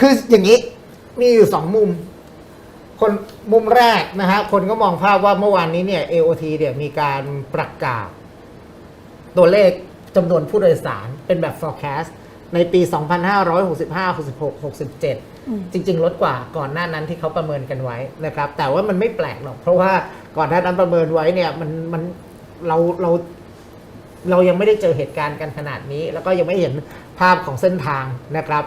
คืออย่างนี้มีอยู่สองมุม คนมุมแรกนะฮะคนก็มองภาพว่าเมื่อวานนี้เนี่ย AOT เนี่ยมีการประกาศ ตัวเลขจำนวนผู้โดยสารเป็นแบบ forecast ในปี 2565 66 67 จริง ๆ ลดกว่าก่อนหน้านั้นที่เขาประเมินกันไว้นะครับ แต่ว่ามันไม่แปลกหรอก เพราะว่าก่อนหน้านั้นประเมินไว้เนี่ยมันมันเราเราเรายังไม่ได้เจอเหตุการณ์กันขนาดนี้ แล้วก็ยังไม่เห็นภาพของเส้นทางนะครับ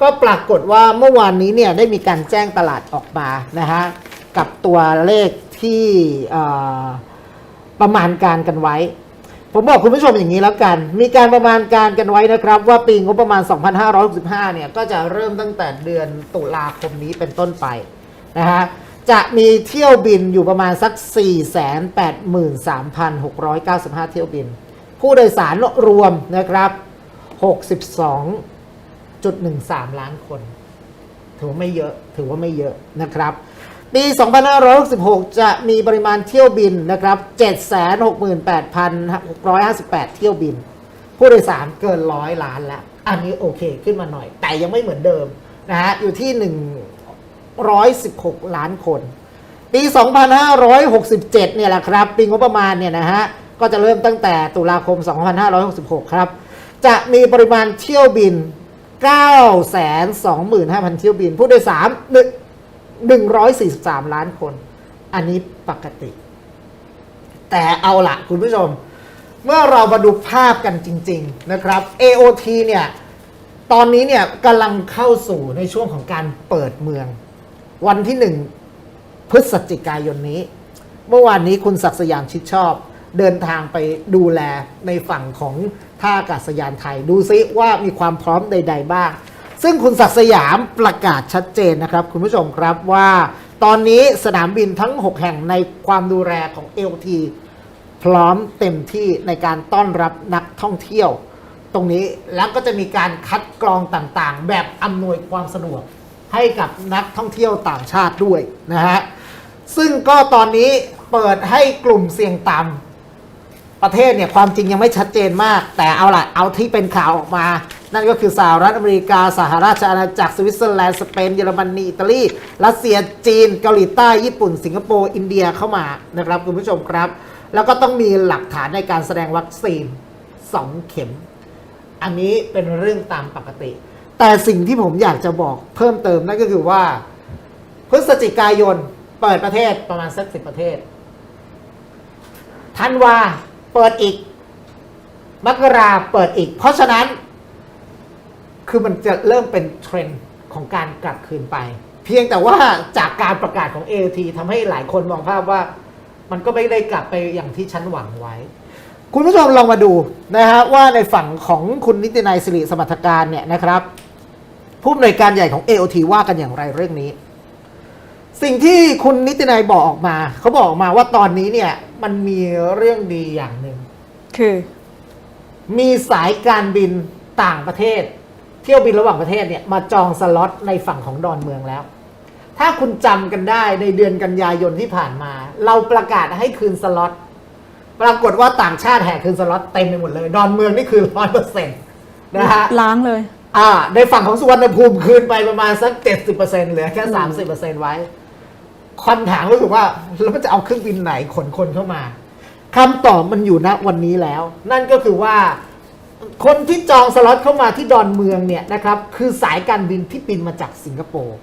ก็ปรากฏว่าเมื่อวานนี้เนี่ยได้มีการแจ้งตลาดออกมานะฮะกับตัวเลขที่ประมาณการกันไว้ ผมบอกคุณผู้ชมอย่างนี้แล้วกัน มีการประมาณการกันไว้นะครับ ว่าปีงบประมาณ 2565 เนี่ยก็จะเริ่มตั้งแต่เดือนตุลาคมนี้เป็นต้นไปนะฮะจะมีเที่ยวบินอยู่ประมาณสัก 483,695 เที่ยวบิน ผู้โดยสารรวมนะครับ 62 62.13 ล้านคน ถือว่าไม่เยอะ ถือว่าไม่เยอะนะครับ ปี 2566 จะมีปริมาณเที่ยวบินนะครับ 768,658 เที่ยวบิน ผู้โดยสารเกินร้อยล้านแล้ว อันนี้โอเคขึ้นมาหน่อย แต่ยังไม่เหมือนเดิมนะฮะ อยู่ที่ 116 ล้านคน ปี 2567 เนี่ยแหละครับ ปีงบประมาณเนี่ยนะฮะ ก็จะเริ่มตั้งแต่ตุลาคม 2566 ครับจะมีปริมาณเที่ยวบิน 925,000 เที่ยวบิน ผู้โดยสาร143 ล้านคน อันนี้ปกติ แต่เอาละคุณผู้ชม เมื่อเรามาดูภาพกันจริง ๆ นะครับ AOT เนี่ย ตอนนี้เนี่ยกำลังเข้าสู่ในช่วงของการเปิดเมือง วันที่หนึ่งพฤศจิกายนนี้ เมื่อวานนี้คุณศักดิ์สยามชิดชอบ เดินทางไปดูแลในฝั่งของท่าอากาศยานไทย ดูซิว่ามีความพร้อมใด ๆ บ้าง ซึ่งคุณศักดิ์สยามประกาศชัดเจนนะครับ คุณผู้ชมครับว่าตอนนี้สนามบินทั้ง 6 แห่งในความดูแลของ LT พร้อมเต็มที่ในการต้อนรับนักท่องเที่ยว ตรงนี้แล้วก็จะมีการคัดกรองต่างๆ แบบอำนวยความสะดวกให้กับนักท่องเที่ยวต่างชาติด้วยนะฮะซึ่งก็ตอนนี้เปิดให้กลุ่มเสี่ยงต่ำ ประเทศเนี่ยความจริงยังไม่ชัดเจนมาก แต่เอาละเอาที่เป็นข่าวออกมา นั่นก็คือสหรัฐอเมริกา สหราชอาณาจักรสวิตเซอร์แลนด์ สเปน เยอรมนีอิตาลีรัสเซียจีน เกาหลีใต้ ญี่ปุ่น สิงคโปร์อินเดียเข้ามานะครับคุณผู้ชมครับ แล้วก็ต้องมีหลักฐานในการแสดงวัคซีน 2 เข็ม อันนี้เป็นเรื่องตามปกติ แต่สิ่งที่ผมอยากจะบอกเพิ่มเติมนั่นก็คือว่าพฤศจิกายนเปิดประเทศประมาณสักสิบประเทศธันวา เปิดอีก มกราเปิดอีก เพราะฉะนั้น คือมันจะเริ่มเป็นเทรนด์ของการกลับคืนไป เพียงแต่ว่าจากการประกาศของ AOT ทำให้หลายคนมองภาพว่า มันก็ไม่ได้กลับไปอย่างที่ฉันหวังไว้ คุณผู้ชมลองมาดูนะฮะว่าในฝั่งของคุณนิตินัยสิริสมรรถการเนี่ยนะครับ ผู้อำนวยการใหญ่ของ AOT ว่ากันอย่างไรเรื่องนี้สิ่งที่คุณนิตินัยบอกออกมา เขาบอกออกมาว่าตอนนี้เนี่ย มันมีเรื่องดีอย่างหนึ่ง คือ มีสายการบินต่างประเทศ เที่ยวบินระหว่างประเทศเนี่ยมาจองสล็อตในฝั่งของดอนเมืองแล้ว ถ้าคุณจำกันได้ในเดือนกันยายนที่ผ่านมา เราประกาศให้คืนสล็อตปรากฏว่าต่างชาติแห่คืนสล็อตเต็มไปหมดเลย ดอนเมืองนี่คือร้อยเปอร์เซ็นต์นะฮะล้างเลย อ่า ในฝั่งของสุวรรณภูมิคืนไปประมาณสักเจ็ดสิบเปอร์เซ็นเหลือแค่สามสิบเปอร์เซ็นไว้ คำถามก็คือว่าแล้วมันจะเอาเครื่องบินไหนขนคนเข้ามาคำตอบมันอยู่ณวันนี้แล้ว นั่นก็คือว่า คนที่จองสล็อตเข้ามาที่ดอนเมืองเนี่ยนะครับคือสายการบินที่บินมาจากสิงคโปร์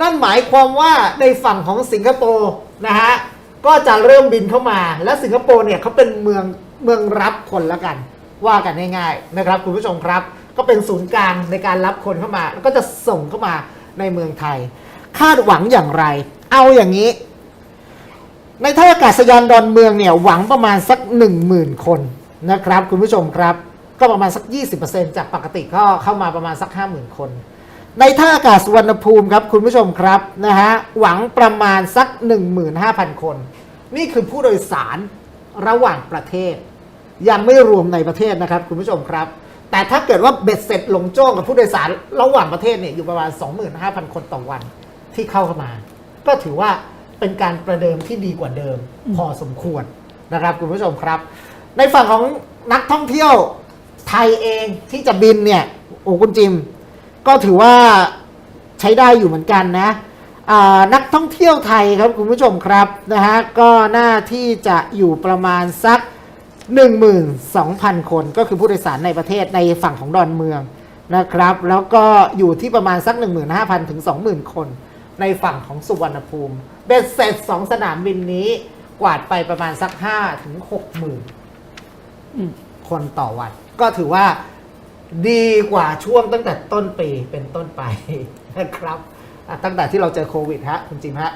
นั่นหมายความว่าในฝั่งของสิงคโปร์นะฮะก็จะเริ่มบินเข้ามา และสิงคโปร์เนี่ยเขาเป็นเมืองเมืองรับคนละกัน ว่ากันง่ายๆนะครับคุณผู้ชมครับ ก็เป็นศูนย์กลางในการรับคนเข้ามา แล้วก็จะส่งเข้ามาในเมืองไทย คาดหวังอย่างไร เอาอย่างนี้ ในท่าอากาศยานดอนเมืองเนี่ยหวังประมาณสัก 1 0,000 คนนะครับ คุณผู้ชมครับ ก็ประมาณสัก 20%จากปกติก็เข้ามาประมาณสัก 50,000 คน ในท่าอากาศสุวรรณภูมิครับคุณผู้ชมครับนะฮะหวังประมาณสัก 15,000 คน นี่คือผู้โดยสารระหว่างประเทศ ยังไม่รวมในประเทศนะครับ คุณผู้ชมครับ แต่ถ้าเกิดว่าเบ็ดเสร็จลงโจ้งกับผู้โดยสารระหว่างประเทศเนี่ยอยู่ประมาณ 25,000 คนต่อวันที่เข้าเข้ามา ก็ถือว่าเป็นการประเดิมที่ดีกว่าเดิม พอสมควรนะครับคุณผู้ชมครับ ในฝั่งของนักท่องเที่ยวไทยเองที่จะบินเนี่ยโอ้คุณจิม ก็ถือว่าใช้ได้อยู่เหมือนกันนะอ่านักท่องเที่ยวไทยครับคุณผู้ชมครับนะฮะก็น่าที่จะอยู่ประมาณสัก 12,000 คน ก็คือผู้โดยสารในประเทศในฝั่งของดอนเมืองนะครับ แล้วก็อยู่ที่ประมาณสัก 15,000 ถึง 20,000 คน ในฝั่งของสุวรรณภูมิ เบ็ดเสร็จสองสนามบินนี้ กวาดไปประมาณสักห้าถึงหกหมื่นคนต่อวัน ก็ถือว่าดีกว่าช่วงตั้งแต่ต้นปีเป็นต้นไปนะครับ ตั้งแต่ที่เราเจอโควิดฮะ คุณจิมฮะ